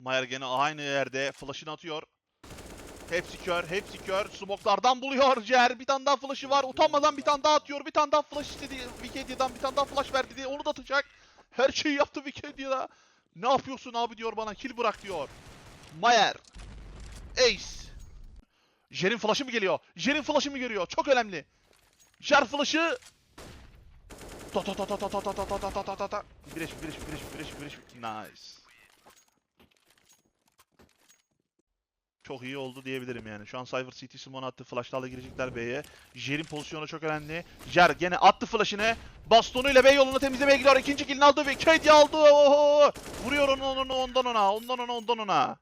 Mayer gene aynı yerde flash'ını atıyor. Hepsi kör, hepsi kör. Smoke'lardan buluyor Jer. Bir tane daha flash'ı var. Utanmadan bir tane daha atıyor. Bir tane daha flash istedi. Wikedia'dan bir tane daha flash verdi diye onu da atacak. Her şeyi yaptı Wikedia'da. Ne yapıyorsun abi diyor bana. Kill bırak diyor. Mayer. Ace. Jer'in flash'ı mı geliyor? Jer'in flash'ı mı geliyor? Çok önemli. Jer flash'ı Ta ta ta ta ta ta ta ta ta ta ta ta ta Bireş bireş bireş bireş bireş Nice Çok iyi oldu diyebilirim yani. Şu an Cypher CT Simon attı. Flashlarla girecekler B'ye. Jer'in pozisyonu çok önemli. Jer gene attı flash'ını. Bastonuyla B yolunu temizlemeye gidiyor. İkinci killini aldı ve KD aldı. Oho! Vuruyor onu, onu ondan ona. Ondan ona ondan ona.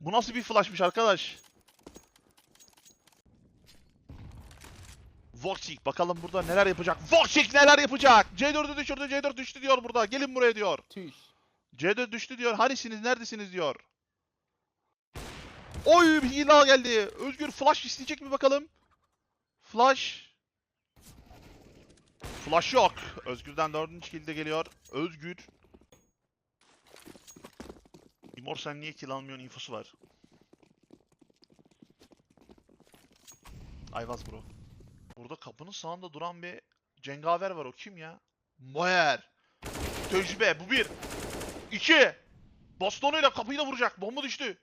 Bu nasıl bir flash'mış arkadaş? Voxic bakalım burada neler yapacak. Voxic neler yapacak? C4'ü düşürdü. C4 düştü diyor burada. Gelin buraya diyor. Tüş. C4 düştü diyor. Hanisiniz? Neredesiniz diyor. Oy bir hila geldi. Özgür flash isteyecek mi bakalım? Flash. Flash yok. Özgür'den dördüncü kill de geliyor. Özgür. İmor sen niye kill almıyorsun infosu var. Ayvaz bro. Burada kapının sağında duran bir cengaver var. O kim ya? Moyer. Tecrübe. Bu bir. İki. Bastonuyla kapıyı da vuracak. Bomba düştü.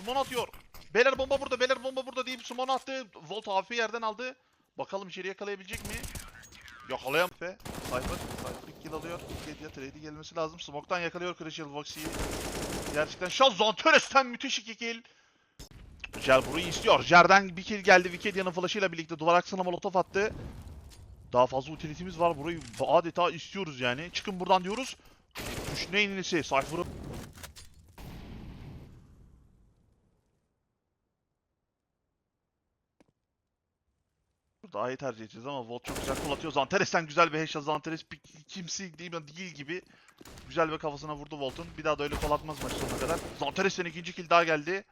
Sumon atıyor. Beyler bomba burada, beyler bomba burada deyip Sumon attı. Volt AFP yerden aldı. Bakalım içeri yakalayabilecek mi? Yakalayam ve Cypher, Cypher kill alıyor. Gediye trade gelmesi lazım. Smoke'tan yakalıyor Crystal Voxy'yi. Gerçekten Shaz Zanteres'ten müthiş iki kill. Jer burayı istiyor. Jer'den bir kill geldi. Wikedia'nın flash'ıyla birlikte duvar aksına molotof attı. Daha fazla utility'miz var. Burayı adeta istiyoruz yani. Çıkın buradan diyoruz. Düş ne inilisi? Cypher'ı Daha iyi tercih edeceğiz ama Volt çok güzel kol atıyor. Zanteres'ten güzel bir headshot. Zanteres bir- kimsi değil, değil gibi. Güzel bir kafasına vurdu Volt'un. Bir daha da öyle kol atmaz maç sonuna kadar. Zanteres'ten ikinci kill daha geldi.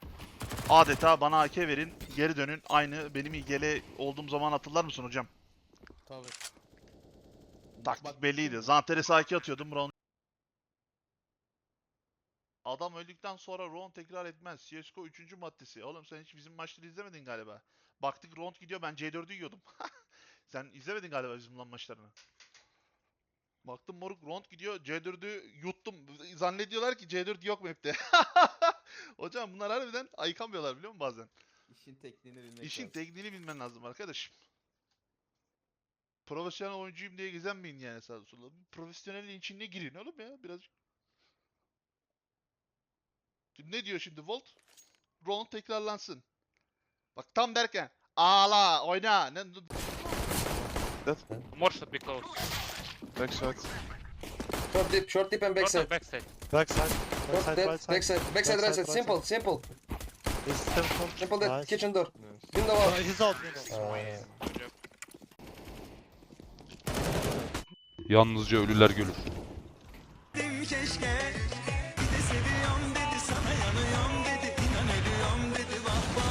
Adeta bana AK verin. Geri dönün. Aynı benim IGL olduğum zaman hatırlar mısın hocam? Tabii. Taktik Bak- belliydi. Zanteres'e AK atıyordum. Ron... Adam öldükten sonra round tekrar etmez. CSGO 3. maddesi. Oğlum sen hiç bizim maçları izlemedin galiba. Baktık round gidiyor ben C4'ü yiyordum. sen izlemedin galiba bizim lan maçlarını. Baktım moruk round gidiyor C4'ü yuttum. Zannediyorlar ki C4 yok map'te. Hocam bunlar harbiden ayıkamıyorlar biliyor musun bazen? İşin tekniğini bilmek İşin lazım. tekniğini bilmen lazım arkadaşım. Profesyonel oyuncuyum diye gezenmeyin yani sağda solda. Profesyonelin içine girin oğlum ya birazcık. Şimdi ne diyor şimdi Volt? Round tekrarlansın. Bak tam derken ağla oyna. Ne, More should be close. Back shot. Short dip, short dip and Short backside. and backside. Backside. Short Backside, dip, right side. backside, backside, right side. right Simple, simple. This is simple. Simple dead. Nice. Kitchen door. Nice. Window Uh, out. he's out, yeah. Good job. Yalnızca ölüler görür. keşke